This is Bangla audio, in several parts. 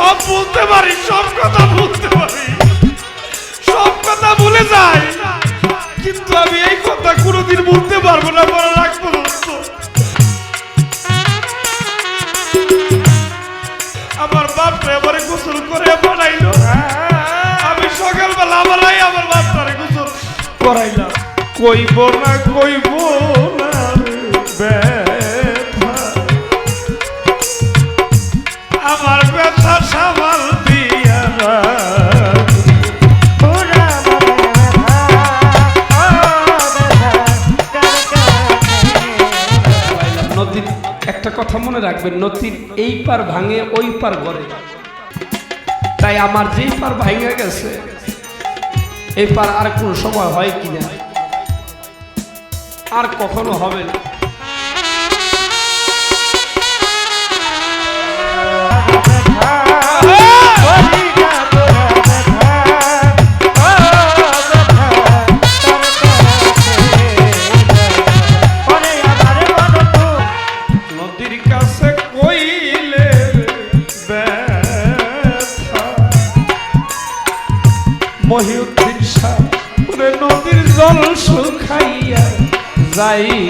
সব বলতে পারি, সব কথা বলতে পারি। সব কথা বলে যাই কিন্তু আমি এই কথা কোনোদিন বলতে পারব না মনে রাখব আমার বাপরে আমারে গোসল করে বানাইলো আমি সকালবেলা আমারাই আমার বাপটারে গোসল করাইলাম। কইব না কইব না মনে রাখবেন নথির এই পার ভাঙে ওই পার গড়ে তাই আমার যেই পার ভাঙে গেছে এই পার আর কোন সময় হয় কিনা আর কখনো হবে না যাইব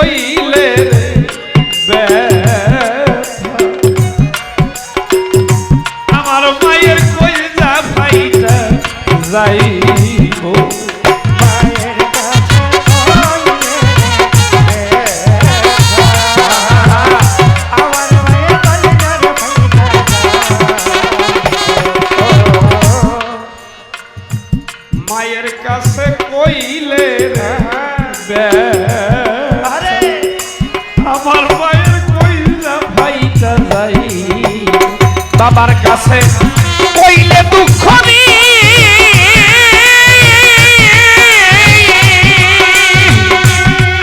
কাছে বাবার কাছে কইলে দুঃখ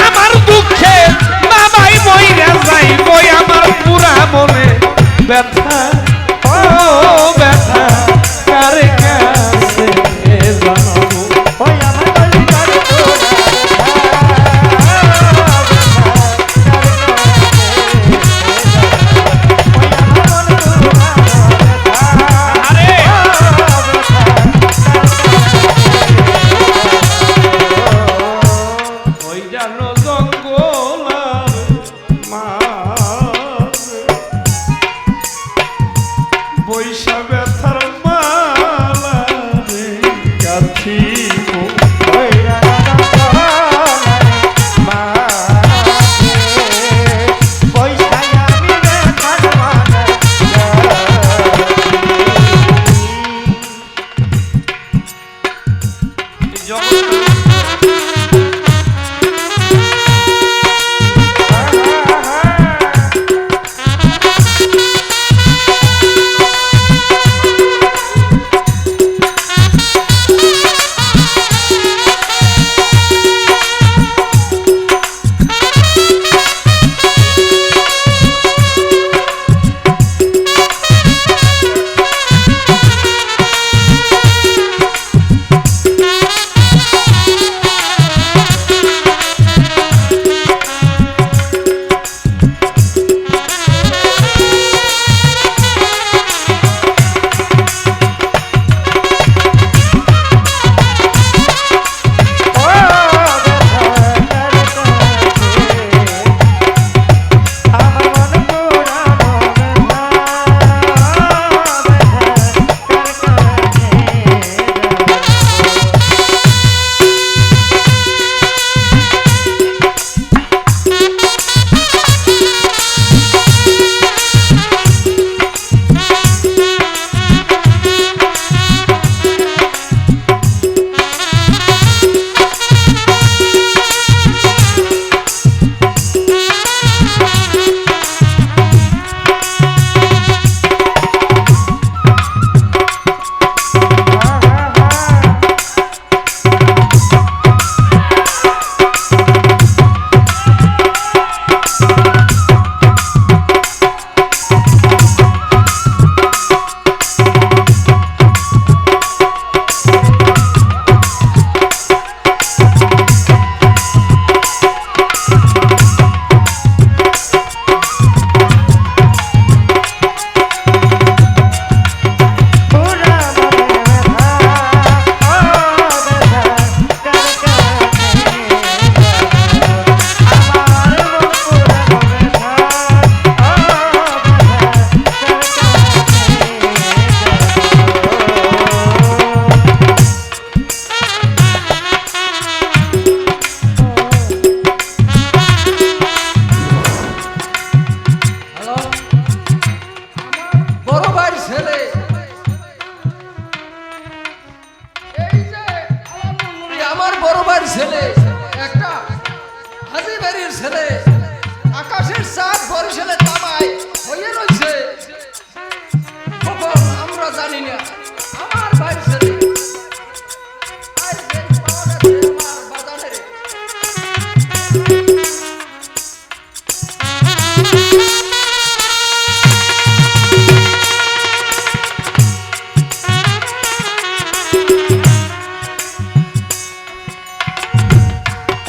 আমার দুঃখে বাবাই মইরা যাই বই আমার পুরা মনে ব্যথা। বৈশা ব্যথার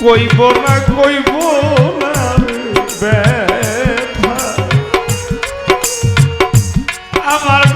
কইব না কইব না আমার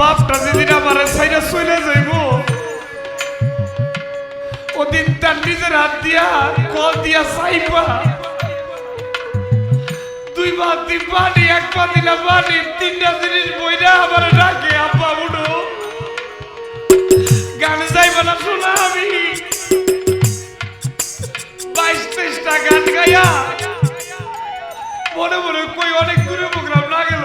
বাপটা যেদিন আমার সাইডে চলে যাইব, ওদিন তার নিজের হাত দিয়া, কল দিয়া চাইবা। দুই বাদ দিন পানি এক পা দিলা পানি তিনটা জিনিস বইরা আমার ডাকে, আব্বা উঠো গানে যাইবা না শোনা আমি। বাইশ তেইশটা গান গাইয়া, মনে মনে কই অনেক দূরে প্রোগ্রাম না গেল।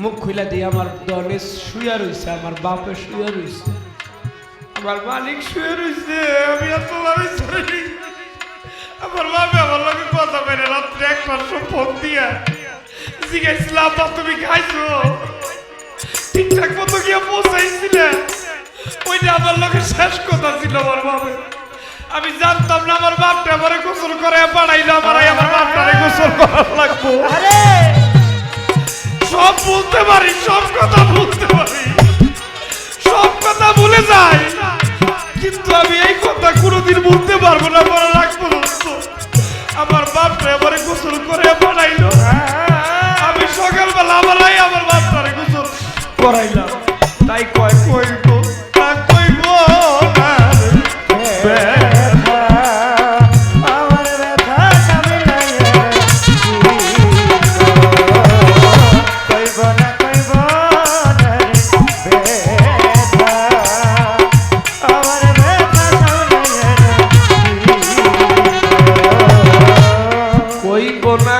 মুখ খুলে দিয়ে আমার দলে শুয়ে রইছে, আমার বাপে শুয়ে রইছে। আমার মালিক শুয়ে রইছে, আমি এত ভাবে আমার বাপে আমার লগে কথা বেড়ে রাত্রে একবার সব ফোন দিয়া তুমি খাইছো? ঠিকঠাক মতো গিয়ে পৌঁছাইছিলে। ওইটা আমার লোকে শেষ কথা ছিল আমার বাপে আমি জানতাম না, আমার বাপটা আমারে গোসল করে বাড়াইলো আমার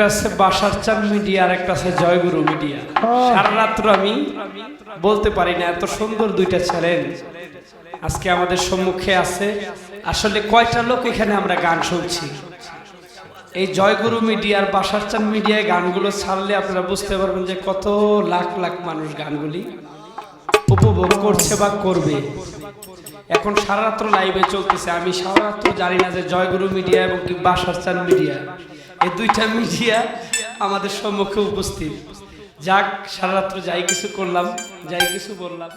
একটা আছে বাসার চান মিডিয়া আর একটা আছে জয়গুরু মিডিয়া। সারা রাত্র আমি বলতে পারি না এত সুন্দর দুইটা চ্যালেঞ্জ। আজকে আমাদের সম্মুখে আছে আসলে কয়টা লোক এখানে আমরা গান শুনছি? এই জয়গুরু মিডিয়ার বাসার চান মিডিয়ায় গানগুলো ছাড়লে আপনারা বুঝতে পারবেন যে কত লাখ লাখ মানুষ গানগুলি উপভোগ করছে বা করবে। এখন সারা রাত্র লাইভে চলতেছে আমি সারা রাত্র জানি না যে জয়গুরু মিডিয়া এবং কি বাসার চান মিডিয়া। এই দুইটা মিডিয়া আমাদের সম্মুখে উপস্থিত। যাক, সারা রাত্র যাই কিছু করলাম, যাই কিছু বললাম।